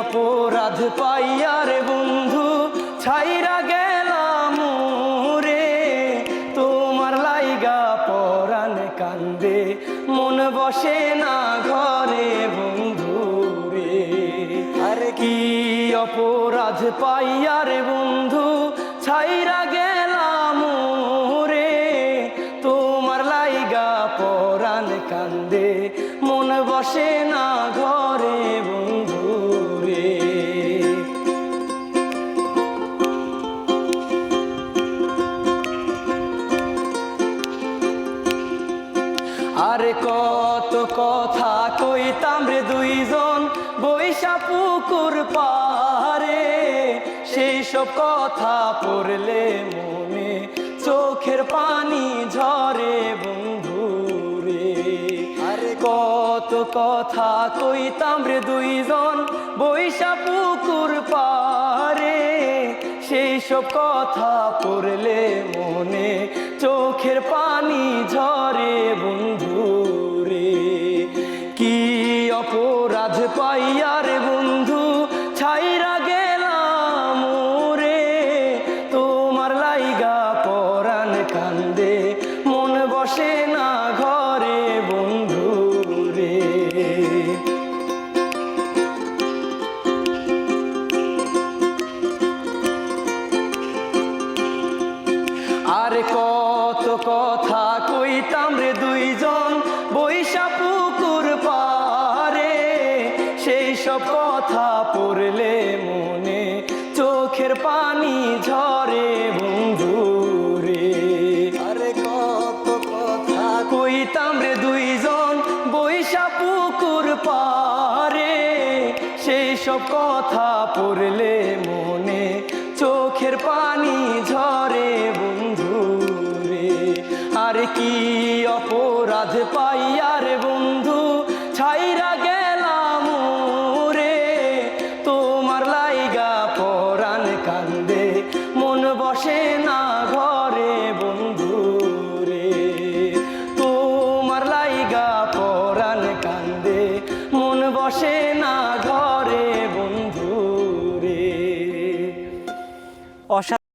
অপরাধ পাইয়ার বন্ধু? ছাইরা গেলাম রে তোমার লাইগা পরাণ কান্দে। মন বসে না ঘরে বন্ধু রে। আরে কি অপরাধ পাইয়ার বন্ধু? ছাইরা গেলাম রে তোমার লাইগা পরাণ কান্দে। মন বসে না ঘরে আরে কত কথা কইতাম রে দুইজন বৈশা পুকুর পারে সেই সব কথা পড়লে মনে চোখের পানি ঝরে বন্ধু রে আরে কত কথা কইতাম রে দুইজন সব কথা পড়লে মনে চোখের পানি ঝরে বন্ধু রে কি অপরাধ পাইয়ার আর কত কথা কইতাম রে দুইজন, বৈশা পুকুর পারে সেই সব কথা পড়লে মনে চোখের পানি ঝরে বন্ধু রে আরে কত কথা কইতাম রে দুইজন, বৈশা পুকুর পারে সেই সব কথা পড়লে মনে কি অপরাধ পাই? আর বন্ধু, ছাইরা গেলাম রে তোমার লাইগা পরাণ কান্দে, মন বসে না